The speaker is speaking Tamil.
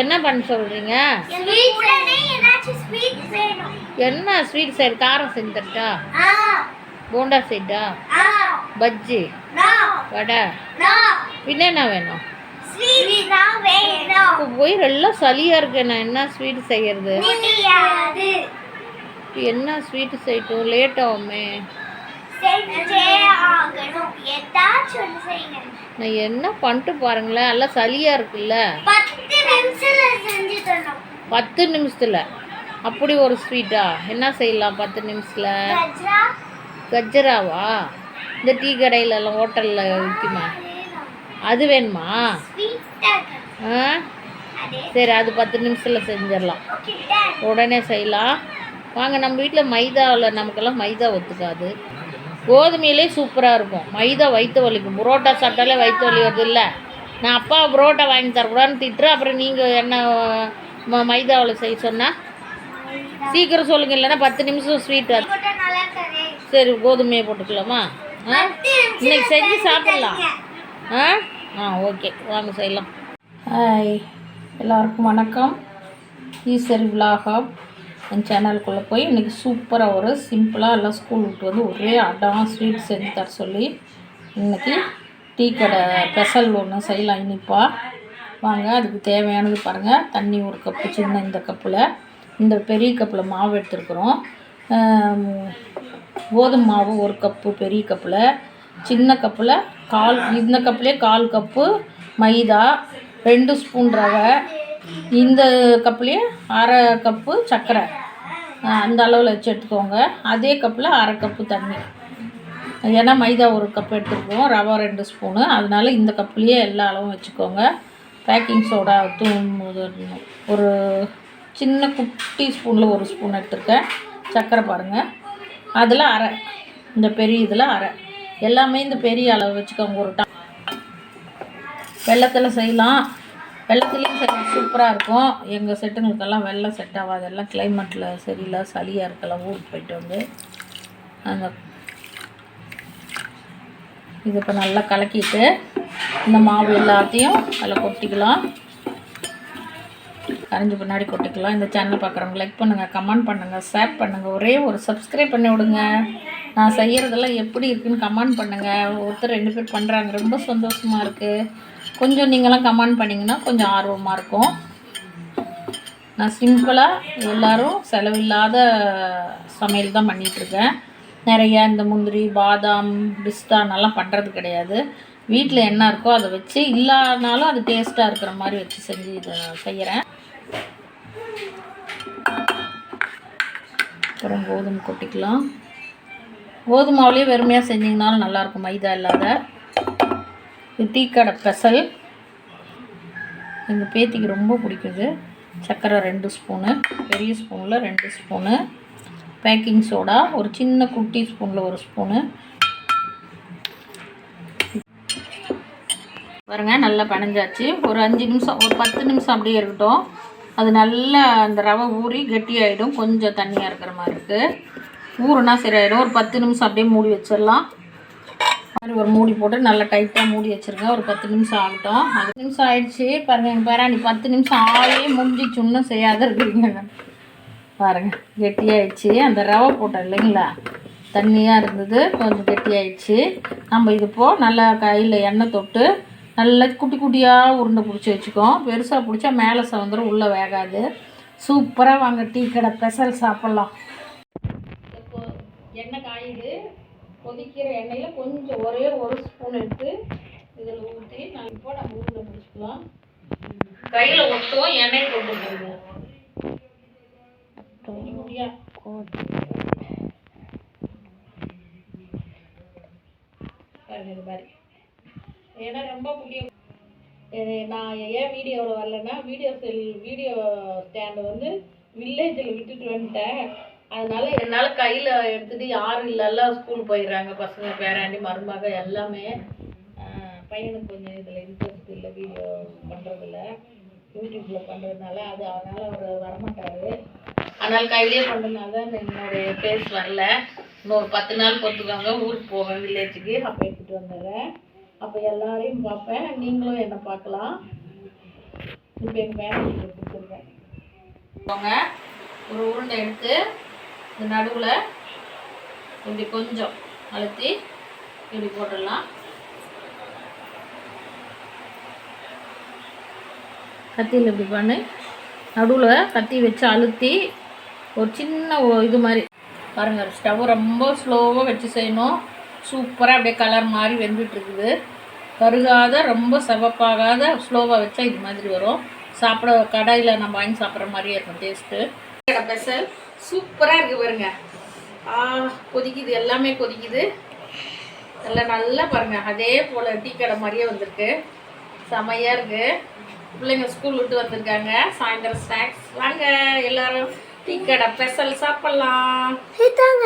என்ன பண்ண வேணும் என்ன ஸ்வீட் சைடு காரம் செஞ்சு தரட்டா? ஆ போண்டா சைடா பஜ்ஜி? வடை? பின்ன என்ன வேணும்? போய் எல்லாம் சளியாக இருக்கு. நான் என்ன ஸ்வீட் செய்யறது? என்ன ஸ்வீட் செய்யட்டும் லேட் ஆகுமே. நான் என்ன பண்ணிட்டு பாருங்களேன் எல்லாம் சளியாக இருக்குல்ல. பத்து நிமிஷத்துல. பத்து நிமிஷத்தில் அப்படி ஒரு ஸ்வீட்டா என்ன செய்யலாம் பத்து நிமிஷத்தில்? கஜ்ஜராவா? இந்த டீ கடையிலலாம் ஹோட்டலில் விற்குமா அது வேணுமா? ஆ? சரி அது பத்து நிமிஷத்தில் செஞ்சிடலாம். உடனே செய்யலாம். வாங்க நம்ம வீட்டில் மைதாவில் நமக்கெல்லாம் மைதா ஒத்துக்காது. கோதுமையிலே சூப்பராக இருக்கும். மைதா வயிற்று வலிக்கும் புரோட்டா சாப்பிட்டாலே வயிற்று வலி வருது இல்லை. நான் அப்பா புரோட்டா வாங்கி தரக்கூடாதுன்னு திட்டுறேன். அப்புறம் நீங்கள் என்ன மைதாவில் செய்ய சொன்னால் சீக்கிரம் சொல்லுங்க இல்லைன்னா பத்து நிமிஷம் ஸ்வீட் சரி கோதுமையை போட்டுக்கலாமா? ஆ? இன்னைக்கு செஞ்சு சாப்பிட்லாம். ஆ? ஆ ஓகே. வாங்க செய்யலாம். ஹாய் எல்லாருக்கும் வணக்கம். ஈஸ்வரி விலாகம். என் சேனலுக்குள்ளே போய் இன்றைக்கி சூப்பராக ஒரு சிம்பிளாக எல்லாம் ஸ்கூல் விட்டு வந்து ஒரே அடம் ஸ்வீட் செஞ்சு தர சொல்லி இன்றைக்கி டீ கடை ஸ்பெஷல் ஒன்று செய்யலாம். இனிப்பா. வாங்க அதுக்கு தேவையானது பாருங்கள் தண்ணி ஒரு கப்பு சின்ன இந்த கப்பில் இந்த பெரிய கப்பில் மாவு எடுத்துருக்குறோம். கோதுமை மாவு ஒரு கப்பு பெரிய கப்பில் சின்ன கப்பில் கால் இந்த கப்புலேயே கால் கப்பு மைதா ரெண்டு ஸ்பூன் ரவை இந்த கப்புலேயே அரை கப்பு சர்க்கரை அந்த அளவில் வச்சு எடுத்துக்கோங்க. அதே கப்பில் அரை கப்பு தண்ணி. ஏன்னா மைதா ஒரு கப் எடுத்துருக்கோம் ரவா ரெண்டு ஸ்பூனு. அதனால் இந்த கப்புலேயே எல்லா அளவும் வச்சுக்கோங்க. பேக்கிங் சோடா தூ ஒரு சின்ன குட்டி ஸ்பூனில் ஒரு ஸ்பூன் எடுத்துருக்கேன். சர்க்கரை பாருங்கள் அதில் அரை. இந்த பெரிய இதில் அரை. எல்லாமே இந்த பெரிய அளவு வச்சுக்கோங்க. ஒரு டா வெள்ளத்தில் செய்யலாம். வெள்ளத்துலேயும் சரி சூப்பராக இருக்கும். எங்கள் செட்டுங்களுக்கெல்லாம் வெள்ளம் செட் ஆகாது. எல்லாம் கிளைமேட்டில் சரியில்லை சளியாக இருக்கலாம் ஊருக்கு போயிட்டு வந்து அந்த இது இப்போ நல்லா கலக்கிட்டு இந்த மாவு எல்லாத்தையும் அதில் கொட்டிக்கலாம். கரைஞ்சி பின்னாடி கொட்டிக்கலாம். இந்த சேனல் பார்க்குறவங்க லைக் பண்ணுங்கள் கமெண்ட் பண்ணுங்கள் ஷேர் பண்ணுங்கள் ஒரே ஒரு சப்ஸ்கிரைப் பண்ணி விடுங்க. நான் செய்கிறதெல்லாம் எப்படி இருக்குன்னு கமெண்ட் பண்ணுங்கள் ஒருத்தர் ரெண்டு பேர் பண்ணுறாங்க ரொம்ப சந்தோஷமாக இருக்குது கொஞ்சம் நீங்களாம் கமெண்ட் பண்ணிங்கன்னா கொஞ்சம் ஆர்வமாக இருக்கும். நான் சிம்பிளாக எல்லோரும் செலவில்லாத சமையல் தான் பண்ணிகிட்ருக்கேன் நிறைய இந்த முந்திரி பாதாம் பிஸ்தானெல்லாம் பண்ணுறது கிடையாது. வீட்டில் என்ன இருக்கோ அதை வச்சு இல்லாதனாலும் அது டேஸ்ட்டாக இருக்கிற மாதிரி வச்சு செஞ்சு இதை செய்கிறேன் அப்புறம் கோதுமை கொட்டிக்கலாம். கோதுமாவிலேயே வெறுமையாக செஞ்சிங்கனாலும் நல்லாயிருக்கும் மைதா இல்லாத. டீக்கடை பெசல். எங்கள் பேத்திக்கு ரொம்ப பிடிக்குது. சர்க்கரை ரெண்டு ஸ்பூனு பெரிய ஸ்பூனில் ரெண்டு ஸ்பூனு. பேக்கிங் சோடா ஒரு சின்ன குட்டி ஸ்பூனில் ஒரு ஸ்பூனு. பாருங்க நல்லா பனைஞ்சாச்சு. ஒரு அஞ்சு நிமிஷம் ஒரு பத்து நிமிஷம் அப்படியே இருக்கட்டும். அது நல்லா அந்த ரவை ஊறி கெட்டியாயிடும். கொஞ்சம் தண்ணியாக இருக்கிற மாதிரி இருக்குது ஊறுனா சரியாயிடும் ஒரு பத்து நிமிஷம் அப்படியே மூடி வச்சிடலாம். மாதிரி ஒரு மூடி போட்டு நல்லா டைட்டாக மூடி வச்சுருங்க. ஒரு பத்து நிமிஷம் ஆகட்டும். பத்து நிமிஷம் ஆயிடுச்சு. பாருங்க எங்கள் நீ பத்து நிமிஷம் ஆகவே முடிஞ்சிச்சு இன்னும் செய்யாத இருக்கிறீங்க பாருங்க கெட்டியாயிடுச்சு. அந்த ரவை போட்டோம் இல்லைங்களா? தண்ணியாக இருந்தது. கொஞ்சம் கெட்டியாயிடுச்சு. நம்ம இது இப்போ நல்லா கையில் எண்ணெய் தொட்டு நல்லா குட்டி குட்டியாக உருண்டை பிடிச்சி வச்சுக்கோம். பெருசாக பிடிச்சா மேலே சவந்தரம் உள்ளே வேகாது. சூப்பராக வாங்க டீ கடை ஸ்பெஷல் சாப்பிட்லாம் இப்போ எண்ணெய் காயுது கொதிக்கிற எண்ணெயில் கொஞ்சம் ஒரே ஒரு ஸ்பூன் எடுத்து இதில் ஊற்றி நான் இப்போ நம்ம ஊரில் பிடிச்சிக்கலாம் கையில் ஒட்டுவோம் எண்ணெய் போட்டு போயிடுவோம் மாதிரி ஏன்னா ரொம்ப முடியும் நான் ஏன் வீடியோவில் வரலன்னா வீடியோ செல் வீடியோ ஸ்டாண்டு வந்து வில்லேஜில் விட்டுட்டு வந்துட்டேன். அதனால என்னால் கையில் எடுத்துகிட்டு யாரும் இல்லைல்ல ஸ்கூல் போயிடுறாங்க பசங்க பேராண்டி மருமக எல்லாமே. பையனுக்கு கொஞ்சம் இதில் இன்ட்ரெஸ்ட் இல்லை வீடியோ பண்ணுறதில்ல யூடியூப்பில் பண்ணுறதுனால அது அதனால் அவர் வரமாட்டார். அதனால் கையிலே பண்ணுறதுனால என்னுடைய ஃபேஸ் வரல. இன்னொரு பத்து நாள் பொறுத்துக்கோங்க ஊருக்கு போவேன் வில்லேஜுக்கு அப்போ எடுத்துகிட்டு வந்துடுறேன். அப்போ அப்போ எல்லாரையும் பார்ப்பேன். நீங்களும் என்னை பார்க்கலாம். இப்போ எங்கள் மேலே கொடுத்துருக்கேன். போங்க. ஒரு உருண்டை எடுத்து இந்த நடுவில் இப்படி கொஞ்சம் அழுத்தி இப்படி போட்டுடலாம். கத்தியில் இப்படி பண்ணி. நடுவில் கத்தி வச்சு அழுத்தி ஒரு சின்ன இது மாதிரி. பாருங்கள் ஸ்டவ் ரொம்ப ஸ்லோவாக வச்சு செய்யணும். சூப்பராக அப்படியே கலர் மாதிரி வெந்துட்டு இருக்குது கருகாத ரொம்ப சிவப்பாகாத ஸ்லோவாக வச்சா இது மாதிரி வரும். சாப்பிட கடையில் நம்ம வாங்கி சாப்பிட்ற மாதிரியே இருக்கும் டேஸ்ட்டு ஸ்பெஷல் சூப்பராக இருக்குது பாருங்க. கொதிக்குது எல்லாமே கொதிக்குது. எல்லாம் நல்லா பாருங்க. அதே போல் டீ கடை மாதிரியே வந்திருக்கு. செமையாக இருக்கு. பிள்ளைங்க ஸ்கூல் விட்டு வந்திருக்காங்க. சாயந்தரம் ஸ்நாக்ஸ் வாங்க எல்லாரும் டீ கடை ஸ்பெஷல் சாப்பிட்லாம். தாங்க